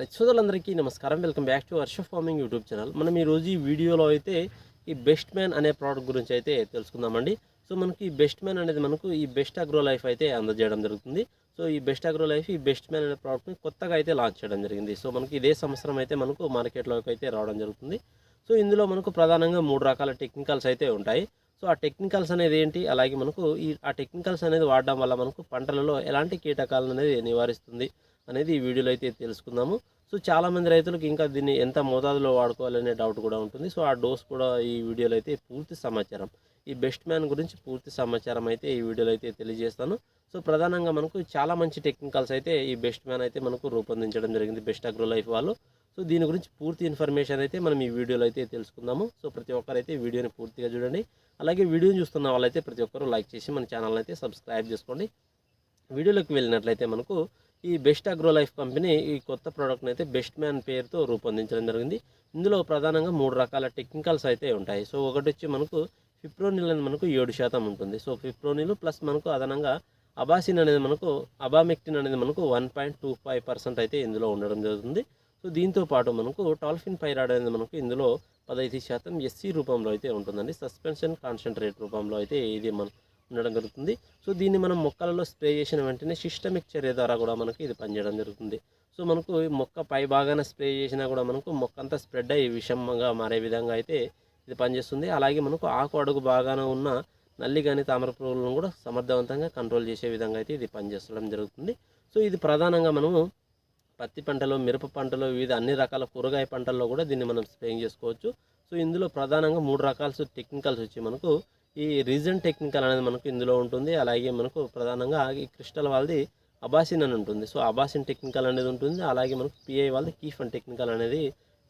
రైతు సోదరులందరికీ నమస్కారం. Welcome back to Varsha farming YouTube channel. మనం ఈరోజు ఈ వీడియోలో అయితే ఈ బెస్ట్ మ్యాన్ అనే ప్రోడక్ట్ గురించి అయితే తెలుసుకుందామండి. సో మనకి ఈ బెస్ట్ మ్యాన్ అనేది మనకు ఈ బెస్ట్ అగ్రో లైఫ్ అయితే అందజేయడం జరుగుతుంది. సో ఈ బెస్ట్ అగ్రో లైఫ్ ఈ బెస్ట్ మ్యాన్ అనే ప్రోడక్ట్ని కొత్తగా అయితే లాంచ్ చేయడం జరిగింది. సో మనకి ఇదే సంవత్సరం అయితే మనకు మార్కెట్లోకి అయితే రావడం జరుగుతుంది. సో ఇందులో మనకు ప్రధానంగా మూడు రకాల టెక్నికల్స్ అయితే ఉంటాయి. సో ఆ టెక్నికల్స్ అనేది ఏంటి? అలాగే మనకు ఈ ఆ టెక్నికల్స్ అనేది వాడడం వల్ల మనకు పంటలలో ఎలాంటి కీటకాలను అనేది నివారిస్తుంది? అనేది ఈ వీడియోలో అయితే తెలుసుకుందాము. సో చాలామంది రైతులకు ఇంకా దీన్ని ఎంత మోతాదులో వాడుకోవాలనే డౌట్ కూడా ఉంటుంది. సో ఆ డోస్ కూడా ఈ వీడియోలో అయితే పూర్తి సమాచారం. ఈ బెస్ట్ మ్యాన్ గురించి పూర్తి సమాచారం అయితే ఈ వీడియోలో అయితే తెలియజేస్తాను. సో ప్రధానంగా మనకు చాలా మంచి టెక్నికల్స్ అయితే ఈ బెస్ట్ మ్యాన్ అయితే మనకు రూపొందించడం జరిగింది బెస్ట్ అగ్రో లైఫ్ వాళ్ళు. సో దీని గురించి పూర్తి ఇన్ఫర్మేషన్ అయితే మనం ఈ వీడియోలో అయితే తెలుసుకుందాము. సో ప్రతి ఒక్కరైతే వీడియోని పూర్తిగా చూడండి. అలాగే వీడియోని చూస్తున్న వాళ్ళైతే ప్రతి ఒక్కరు లైక్ చేసి మన ఛానల్ అయితే సబ్స్క్రైబ్ చేసుకోండి. వీడియోలోకి వెళ్ళినట్లయితే మనకు ఈ బెస్ట్ అగ్రో లైఫ్ కంపెనీ ఈ కొత్త ప్రోడక్ట్ని అయితే బెస్ట్ మ్యాన్ పేరుతో రూపొందించడం జరిగింది. ఇందులో ప్రధానంగా మూడు రకాల టెక్నికల్స్ అయితే ఉంటాయి. సో ఒకటి వచ్చి మనకు ఫిప్రోనిల్ అనేది మనకు ఏడు శాతం ఉంటుంది. సో ఫిప్రోనిల్ ప్లస్ మనకు అదనంగా అబాసిన్ అనేది మనకు అబామెక్టిన్ అనేది మనకు one point two five percent అయితే ఇందులో ఉండడం జరుగుతుంది. సో దీంతో పాటు మనకు టాల్ఫిన్ పైరాడ్ అనేది మనకు ఇందులో పదహైదు శాతం ఎస్సీ రూపంలో అయితే ఉంటుందండి. సస్పెన్షన్ కాన్సన్ట్రేట్ రూపంలో అయితే ఇది మన ఉండడం జరుగుతుంది. సో దీన్ని మనం మొక్కలలో స్ప్రే చేసిన వెంటనే సిస్టమిక్ చర్య ద్వారా కూడా మనకి ఇది పనిచేయడం జరుగుతుంది. సో మనకు మొక్క పై భాగాన స్ప్రే చేసినా కూడా మనకు మొక్క అంతా స్ప్రెడ్ అయ్యి విషమంగా మారే విధంగా అయితే ఇది పనిచేస్తుంది. అలాగే మనకు ఆకు అడుగు బాగానే ఉన్న నల్లి కానీ తామర పురుగులను కూడా సమర్థవంతంగా కంట్రోల్ చేసే విధంగా అయితే ఇది పనిచేస్తడం జరుగుతుంది. సో ఇది ప్రధానంగా మనము పత్తి పంటలో మిరప పంటలో వివిధ అన్ని రకాల కూరగాయ పంటల్లో కూడా దీన్ని మనం స్ప్రేయింగ్ చేసుకోవచ్చు. సో ఇందులో ప్రధానంగా మూడు రకాల టెక్నికల్స్ వచ్చి మనకు ఈ రీజన్ టెక్నికల్ అనేది మనకు ఇందులో ఉంటుంది. అలాగే మనకు ప్రధానంగా ఈ క్రిస్టల్ వాళ్ళది అబాసిన్ అని ఉంటుంది. సో అబాసిన్ టెక్నికల్ అనేది ఉంటుంది. అలాగే మనకు పిఐ వాళ్ళది కీఫన్ టెక్నికల్ అనేది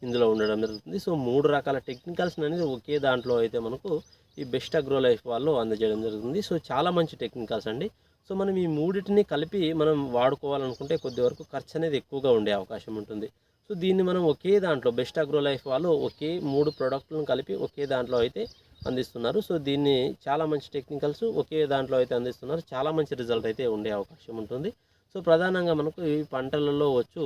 ఇందులో ఉండడం జరుగుతుంది. సో మూడు రకాల టెక్నికల్స్ అనేది ఒకే దాంట్లో అయితే మనకు ఈ బెస్ట్ అగ్రో లైఫ్ వాళ్ళు అందజేయడం జరుగుతుంది. సో చాలా మంచి టెక్నికల్స్ అండి. సో మనం ఈ మూడింటిని కలిపి మనం వాడుకోవాలనుకుంటే కొద్ది వరకు ఖర్చు అనేది ఎక్కువగా ఉండే అవకాశం ఉంటుంది. సో దీన్ని మనం ఒకే దాంట్లో బెస్ట్ అగ్రో లైఫ్ వాళ్ళు ఒకే మూడు ప్రోడక్ట్లను కలిపి ఒకే దాంట్లో అయితే అందిస్తున్నారు. సో దీన్ని చాలా మంచి టెక్నికల్స్ ఒకే దాంట్లో అయితే అందిస్తున్నారు. చాలా మంచి రిజల్ట్ అయితే ఉండే అవకాశం ఉంటుంది. సో ప్రధానంగా మనకు ఈ పంటలలో వచ్చు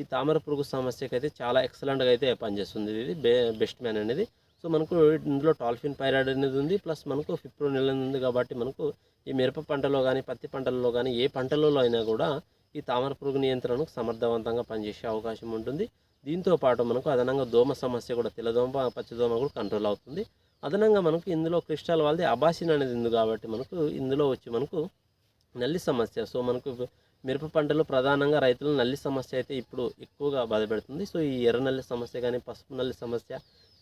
ఈ తామర పురుగు సమస్యకి అయితే చాలా ఎక్సలెంట్గా అయితే పనిచేస్తుంది. ఇది బే బెస్ట్ మ్యాన్ అనేది. సో మనకు ఇందులో టాల్ఫిన్ పైరాయిడ్ అనేది ఉంది. ప్లస్ మనకు ఫిప్రో నెల ఉంది కాబట్టి మనకు ఈ మిరప పంటలో కానీ పత్తి పంటలలో కానీ ఏ పంటలలో అయినా కూడా ఈ తామర పురుగు నియంత్రణకు సమర్థవంతంగా పనిచేసే అవకాశం ఉంటుంది. దీంతో పాటు మనకు అదనంగా దోమ సమస్య కూడా తెల్లదోమ పచ్చదోమ కూడా కంట్రోల్ అవుతుంది. అదనంగా మనకు ఇందులో క్రిస్టల్ వాళ్ళది అబాసిన్ అనేది ఉంది కాబట్టి మనకు ఇందులో వచ్చి మనకు నల్లి సమస్య. సో మనకు మిరప పంటలో ప్రధానంగా రైతులు నల్లి సమస్య అయితే ఇప్పుడు ఎక్కువగా బాధపెడుతుంది. సో ఈ ఎర్ర నల్లి సమస్య కానీ పసుపు నల్లి సమస్య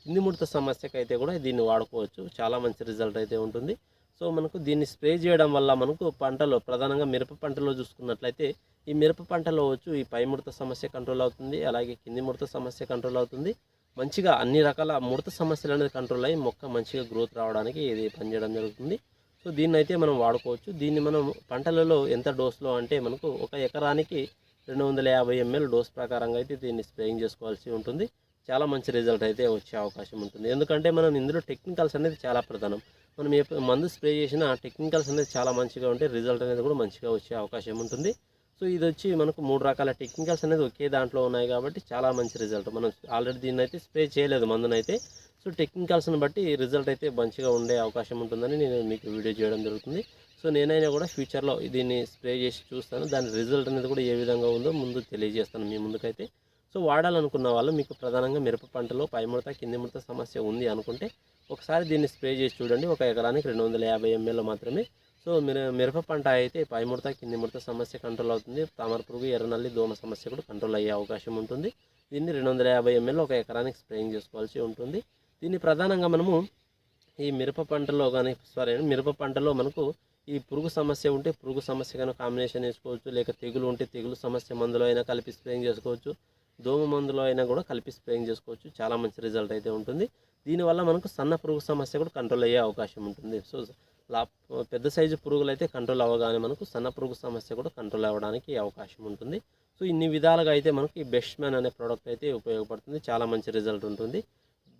కింది ముడత సమస్యకు అయితే కూడా దీన్ని వాడుకోవచ్చు. చాలా మంచి రిజల్ట్ అయితే ఉంటుంది. సో మనకు దీన్ని స్ప్రే చేయడం వల్ల మనకు పంటలో ప్రధానంగా మిరప పంటలో చూసుకున్నట్లయితే ఈ మిరప పంటలో వచ్చు ఈ పై ముడత సమస్య కంట్రోల్ అవుతుంది అలాగే కింది ముడత సమస్య కంట్రోల్ అవుతుంది. మంచిగా అన్ని రకాల ముడత సమస్యలు అనేది కంట్రోల్ అయ్యి మొక్క మంచిగా గ్రోత్ రావడానికి ఇది పనిచేయడం జరుగుతుంది. సో దీన్ని అయితే మనం వాడుకోవచ్చు. దీన్ని మనం పంటలలో ఎంత డోస్లో అంటే మనకు ఒక ఎకరానికి రెండు వందల యాభై ఎంఎల్ డోస్ ప్రకారంగా అయితే దీన్ని స్ప్రేయింగ్ చేసుకోవాల్సి ఉంటుంది. చాలా మంచి రిజల్ట్ అయితే వచ్చే అవకాశం ఉంటుంది. ఎందుకంటే మనం ఇందులో టెక్నికల్స్ అనేది చాలా ప్రధానం. మనం ఏ మందు స్ప్రే చేసినా టెక్నికల్స్ అనేది చాలా మంచిగా ఉంటే రిజల్ట్ అనేది కూడా మంచిగా వచ్చే అవకాశం ఉంటుంది. సో ఇది వచ్చి మనకు మూడు రకాల టెక్నికల్స్ అనేది ఒకే దాంట్లో ఉన్నాయి కాబట్టి చాలా మంచి రిజల్ట్ మనం ఆల్రెడీ దీన్ని అయితే స్ప్రే చేయలేదు మందునైతే. సో టెక్నికల్స్ని బట్టి రిజల్ట్ అయితే మంచిగా ఉండే అవకాశం ఉంటుందని నేను మీకు వీడియో చేయడం జరుగుతుంది. సో నేనైనా కూడా ఫ్యూచర్లో దీన్ని స్ప్రే చేసి చూస్తాను. దాని రిజల్ట్ అనేది కూడా ఏ విధంగా ఉందో ముందు తెలియజేస్తాను మీ ముందుకైతే. సో వాడాలనుకున్న వాళ్ళు మీకు ప్రధానంగా మిరప పంటలో పై ముడత కింది ముడత సమస్య ఉంది అనుకుంటే ఒకసారి దీన్ని స్ప్రే చేసి చూడండి. ఒక ఎకరానికి రెండు వందల యాభై ఎంఎల్ మాత్రమే సో మిర మిరప పంట అయితే పై ముడత కింది ముడత సమస్య కంట్రోల్ అవుతుంది. తామర పురుగు ఎర్రనల్లి దోమ సమస్య కూడా కంట్రోల్ అయ్యే అవకాశం ఉంటుంది. దీన్ని రెండు వందల యాభై ఎంఎల్ ఒక ఎకరానికి స్ప్రేయింగ్ చేసుకోవాల్సి ఉంటుంది. దీన్ని ప్రధానంగా మనము ఈ మిరప పంటలో కానీ సారీ మిరప పంటలో మనకు ఈ పురుగు సమస్య ఉంటే పురుగు సమస్య కానీ కాంబినేషన్ వేసుకోవచ్చు లేక తెగులు ఉంటే తెగులు సమస్య మందులో అయినా కలిపి స్ప్రేయింగ్ చేసుకోవచ్చు. దోమ మందులో అయినా కూడా కలిపి స్ప్రేయింగ్ చేసుకోవచ్చు. చాలా మంచి రిజల్ట్ అయితే ఉంటుంది. దీనివల్ల మనకు సన్న పురుగు సమస్య కూడా కంట్రోల్ అయ్యే అవకాశం ఉంటుంది. సో లా పెద్ద సైజు పురుగులు అయితే కంట్రోల్ అవ్వగానే మనకు సన్న పురుగు సమస్య కూడా కంట్రోల్ అవ్వడానికి అవకాశం ఉంటుంది. సో ఇన్ని విధాలుగా అయితే మనకు ఈ బెస్ట్ మ్యాన్ అనే ప్రోడక్ట్ అయితే ఉపయోగపడుతుంది. చాలా మంచి రిజల్ట్ ఉంటుంది.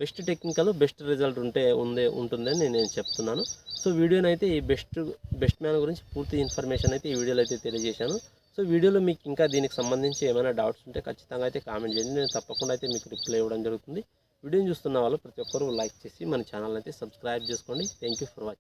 బెస్ట్ టెక్నికల్ బెస్ట్ రిజల్ట్ ఉంటే ఉందే ఉంటుందని నేను చెప్తున్నాను. సో వీడియోని అయితే ఈ బెస్ట్ బెస్ట్ మ్యాన్ గురించి పూర్తి ఇన్ఫర్మేషన్ అయితే ఈ వీడియోలో అయితే తెలియజేశాను. సో వీడియోలో మీకు ఇంకా దీనికి సంబంధించి ఏమైనా డౌట్స్ ఉంటే ఖచ్చితంగా అయితే కామెంట్ చేయండి. నేను తప్పకుండా అయితే మీకు రిప్లై ఇవ్వడం జరుగుతుంది. వీడియోని చూస్తున్న వాళ్ళు ప్రతి ఒక్కరూ లైక్ చేసి మన ఛానల్ అయితే సబ్స్క్రైబ్ చేసుకోండి. Thank you for watching